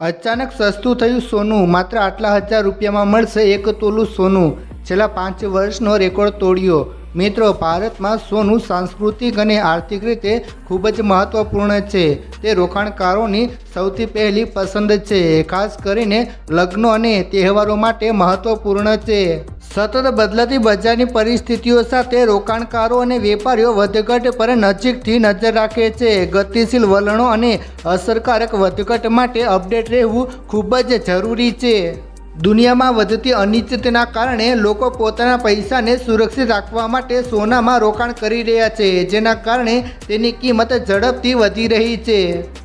અચાનક સસ્તું થયું સોનું. માત્ર આટલા હજાર રૂપિયામાં મળશે એક તોલું સોનું. છેલ્લા પાંચ વર્ષનો રેકોર્ડ તોડ્યો. મિત્રો, ભારતમાં સોનું સાંસ્કૃતિક અને આર્થિક રીતે ખૂબ જ મહત્વપૂર્ણ છે. તે રોકાણકારોની સૌથી પહેલી પસંદ છે, ખાસ કરીને લગ્નો અને તહેવારો માટે મહત્વપૂર્ણ છે. સતત બદલાતી બજારની પરિસ્થિતિઓ સાથે રોકાણકારો અને વેપારીઓ વધઘટ પર નજીકથી નજર રાખે છે. ગતિશીલ વલણો અને અસરકારક વધઘટ માટે અપડેટ રહેવું ખૂબ જ જરૂરી છે. દુનિયામાં વધતી અનિશ્ચિતના કારણે લોકો પોતાના પૈસાને સુરક્ષિત રાખવા માટે સોનામાં રોકાણ કરી રહ્યા છે, જેના કારણે તેની કિંમત ઝડપથી વધી રહી છે.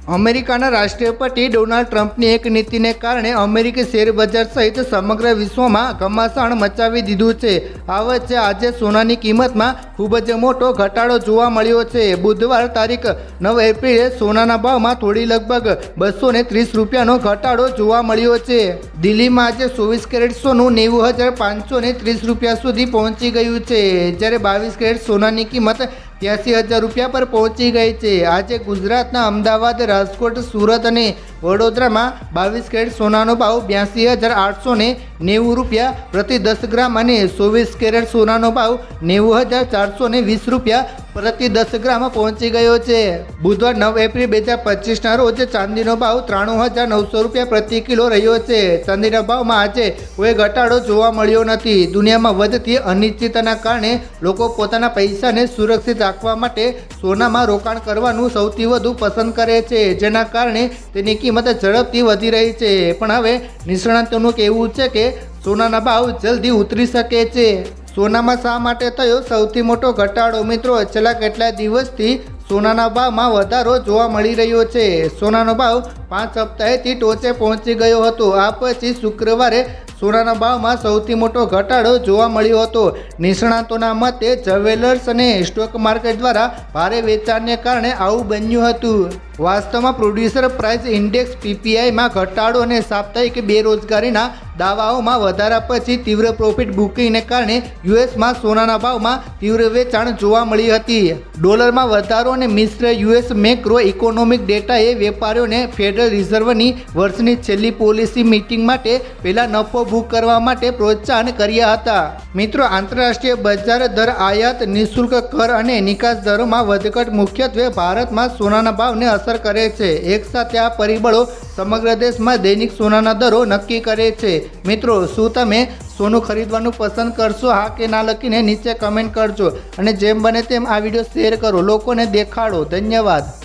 અમેરિકાના રાષ્ટ્રપતિ ડોનાલ્ડ ટ્રમ્પની એક નીતિને કારણે અમેરિકી શેરબજાર સહિત સમગ્ર વિશ્વમાં ઘમાસાણ મચાવી દીધું છે. આ વચ્ચે આજે સોનાની કિંમતમાં ખૂબ જ મોટો ઘટાડો જોવા મળ્યો છે. બુધવાર તારીખ નવ એપ્રિલે સોનાના ભાવમાં થોડી લગભગ બસો ત્રીસ રૂપિયાનો ઘટાડો જોવા મળ્યો છે. દિલ્હીમાં આજે ચોવીસ કેરેટ સોનું નેવું હજાર પાંચસો ત્રીસ રૂપિયા સુધી પહોંચી ગયું છે. જ્યારે બાવીસ કેરેટ સોનાની કિંમત ત્યાંસી હજાર રૂપિયા પર પહોંચી ગઈ છે. આજે ગુજરાતના અમદાવાદ રાજકોટ સુરત અને વડોદરામાં બાવીસ કેરેટ સોનાનો ભાવ બ્યાસી હજાર આઠસો ને નેવું રૂપિયા પ્રતિ દસ ગ્રામ અને ચોવીસ કેરેટ સોનાનો ભાવ નેવું હજાર ચારસો ને વીસ રૂપિયા પ્રતિ દસ ગ્રામ પહોંચી ગયો છે. બુધવાર નવ એપ્રિલ બે હજાર પચીસના રોજ ચાંદીનો ભાવ ત્રાણું હજાર નવસો રૂપિયા પ્રતિ કિલો રહ્યો છે. ચાંદીના ભાવમાં આજે કોઈ ઘટાડો જોવા મળ્યો નથી. દુનિયામાં વધતી અનિશ્ચિતતાના કારણે લોકો પોતાના પૈસાને સુરક્ષિત રાખવા માટે સોનામાં રોકાણ કરવાનું સૌથી વધુ પસંદ કરે છે. જેના કારણે તેની કિંમત ઝડપથી વધી રહી છે. પણ હવે નિષ્ણાતોનું કહેવું છે કે સોનાના ભાવ જલ્દી ઉતરી શકે છે. સોનામાં શા માટે થયો સૌથી મોટો ઘટાડો? મિત્રો, છેલ્લા કેટલાય દિવસથી સોનાના ભાવમાં વધારો જોવા મળી રહ્યો છે. સોનાનો ભાવ પાંચ સપ્તાહેથી ટોચે પહોંચી ગયો હતો. આ પછી શુક્રવારે સોનાના ભાવમાં સૌથી મોટો ઘટાડો જોવા મળ્યો હતો. નિષ્ણાતોના મતે જ્વેલર્સ અને સ્ટોક માર્કેટ દ્વારા ભારે વેચાણને કારણે આવું બન્યું હતું. વાસ્તવમાં પ્રોડ્યુસર પ્રાઇસ ઇન્ડેક્સ પીપીઆઈમાં ઘટાડો અને સાપ્તાહિક બેરોજગારીના દાવાઓમાં વધારા પછી તીવ્ર પ્રોફિટ બુકિંગને કારણે યુએસમાં સોનાના ભાવમાં તીવ્ર વેચાણ જોવા મળી હતી. ડોલરમાં વધારો અને મિશ્ર યુએસ મેક્રો ઇકોનોમિક ડેટાએ વેપારીઓને ફેડરલ રિઝર્વની વર્ષની છેલ્લી પોલિસી મીટિંગ માટે પહેલાં નફો બુક કરવા માટે પ્રોત્સાહન કર્યા હતા. મિત્રો, આંતરરાષ્ટ્રીય બજાર દર આયાત નિઃશુલ્ક કર અને નિકાસ દરોમાં વધઘટ મુખ્યત્વે ભારતમાં સોનાના ભાવને અસર કરે છે. એકસાથે આ પરિબળો સમગ્ર દેશમાં દૈનિક સોનાના દરો નક્કી કરે છે. મિત્રો, શું તમે સોનું ખરીદવાનું પસંદ કરશો? હા કે ના લખીને નીચે કમેન્ટ કરજો. અને જેમ બને તેમ આ વીડિયો શેર કરો. લોકોને દેખાડો. ધન્યવાદ.